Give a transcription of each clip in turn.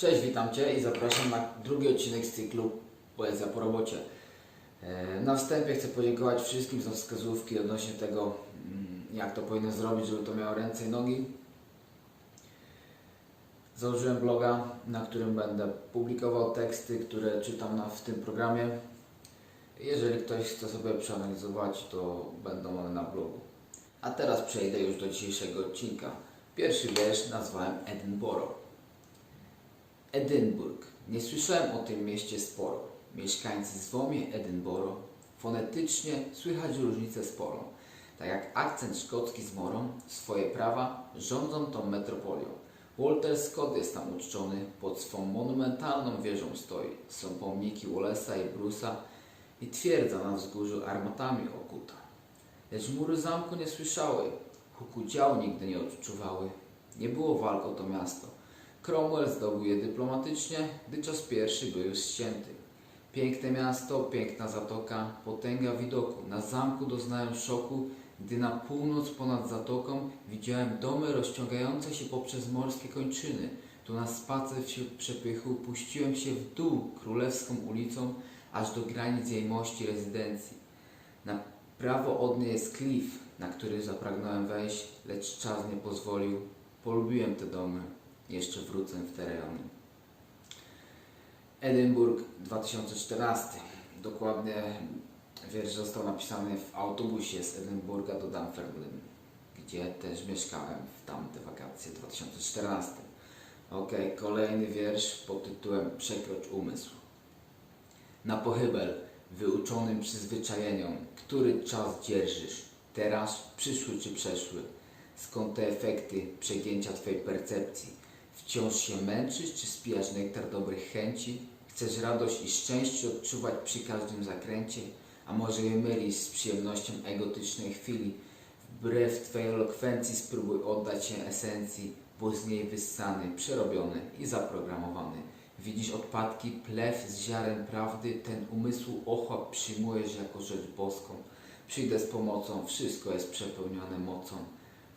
Cześć, witam Cię i zapraszam na drugi odcinek z cyklu Poezja po robocie. E, Na wstępie chcę podziękować wszystkim za wskazówki odnośnie tego, mm, jak to powinno zrobić, żeby to miało ręce i nogi. Założyłem bloga, na którym będę publikował teksty, które czytam na, w tym programie. Jeżeli ktoś chce sobie przeanalizować, to będą one na blogu. A teraz przejdę już do dzisiejszego odcinka. Pierwszy wiersz nazwałem Edinburgh. Edynburg. Nie słyszałem o tym mieście sporo. Mieszkańcy zwą mnie Edynboro. Fonetycznie słychać różnicę sporą. Tak jak akcent szkocki z morą, swoje prawa rządzą tą metropolią. Walter Scott jest tam uczczony, pod swą monumentalną wieżą stoi. Są pomniki Wallace'a i Bruce'a i twierdza na wzgórzu armatami okuta. Lecz mury zamku nie słyszały, huku dział nigdy nie odczuwały. Nie było walk o to miasto. Cromwell zdobył je dyplomatycznie, gdy czas pierwszy był już ścięty. Piękne miasto, piękna zatoka, potęga widoku. Na zamku doznałem szoku, gdy na północ ponad zatoką widziałem domy rozciągające się poprzez morskie kończyny. Tu na spacer wśród przepychu puściłem się w dół królewską ulicą, aż do granic jej mości rezydencji. Na prawo od niej jest klif, na który zapragnąłem wejść, lecz czas nie pozwolił. Polubiłem te domy, jeszcze wrócę w te rejony. Edynburg 2014. Dokładnie wiersz został napisany w autobusie z Edynburga do Dunfermline, gdzie też mieszkałem w tamte wakacje 2014. Ok, kolejny wiersz pod tytułem Przekrocz umysł. Na pochybel, wyuczonym przyzwyczajeniom, który czas dzierżysz, teraz, przyszły czy przeszły? Skąd te efekty przegięcia Twojej percepcji? Wciąż się męczysz, czy spijasz nektar dobrych chęci? Chcesz radość i szczęście odczuwać przy każdym zakręcie? A może je mylisz z przyjemnością egotycznej chwili? Wbrew Twojej elokwencji spróbuj oddać się esencji, bo z niej wyssany, przerobiony i zaprogramowany. Widzisz odpadki, plew z ziaren prawdy, ten umysł ochłap przyjmujesz jako rzecz boską. Przyjdę z pomocą, wszystko jest przepełnione mocą.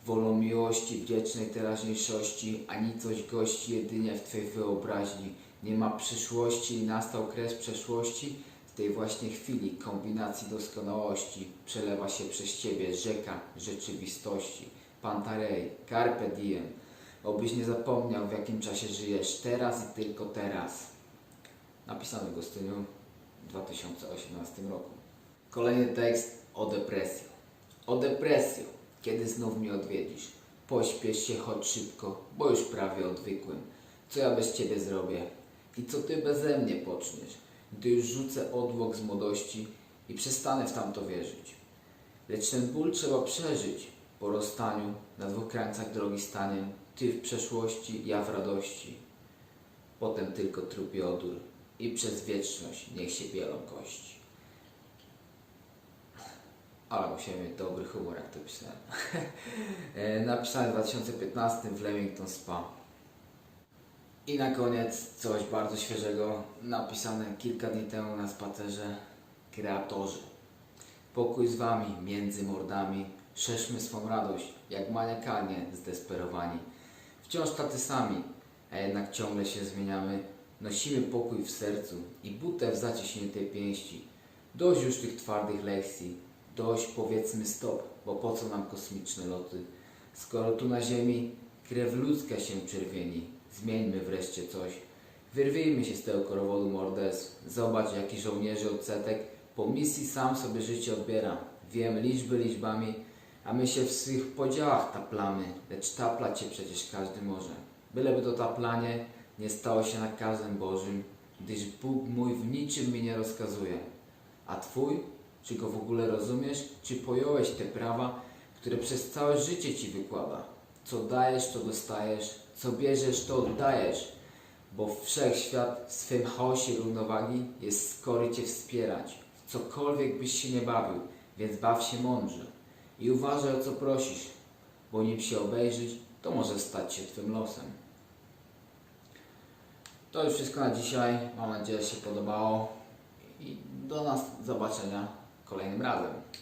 Wolą miłości, wdzięcznej teraźniejszości, a nicość gości jedynie w Twej wyobraźni. Nie ma przyszłości i nastał kres przeszłości. W tej właśnie chwili kombinacji doskonałości przelewa się przez Ciebie rzeka rzeczywistości. Pantarej, carpe diem. Obyś nie zapomniał, w jakim czasie żyjesz teraz i tylko teraz. Napisany w Gostyniu w 2018 roku. Kolejny tekst o depresji. O depresji, kiedy znów mnie odwiedzisz. Pośpiesz się, chodź szybko, bo już prawie odwykłem. Co ja bez ciebie zrobię? I co ty beze mnie poczniesz, gdy już rzucę odwłok z młodości i przestanę w tamto wierzyć. Lecz ten ból trzeba przeżyć po rozstaniu, na dwóch krańcach drogi staniem, ty w przeszłości, ja w radości. Potem tylko trupi odór i przez wieczność niech się bielą kości. Ale musiałem mieć dobry humor, jak to pisałem. E, Napisane w 2015 w Leamington Spa. I na koniec coś bardzo świeżego, napisane kilka dni temu na spacerze. Kreatorzy. Pokój z wami, między mordami, szerzmy swą radość, jak maniakalnie zdesperowani. Wciąż tacy sami, a jednak ciągle się zmieniamy. Nosimy pokój w sercu i butę w zaciśniętej pięści. Dość już tych twardych lekcji, dość powiedzmy stop, bo po co nam kosmiczne loty? Skoro tu na ziemi krew ludzka się czerwieni, zmieńmy wreszcie coś. Wyrwijmy się z tego korowodu mordes. Zobacz, jaki żołnierzy odsetek po misji sam sobie życie odbiera. Wiem liczby liczbami, a my się w swych podziałach taplamy, lecz taplać się przecież każdy może. Byleby to taplanie nie stało się nakazem Bożym, gdyż Bóg mój w niczym mi nie rozkazuje. A Twój? Czy go w ogóle rozumiesz? Czy pojąłeś te prawa, które przez całe życie Ci wykłada? Co dajesz, to dostajesz, co bierzesz, to oddajesz, bo wszechświat w swym chaosie równowagi jest skory Cię wspierać. Cokolwiek byś się nie bawił, więc baw się mądrze i uważaj o co prosisz, bo nim się obejrzeć, to może stać się Twym losem. To już wszystko na dzisiaj. Mam nadzieję, że się podobało i do nas zobaczenia kolejnym razem.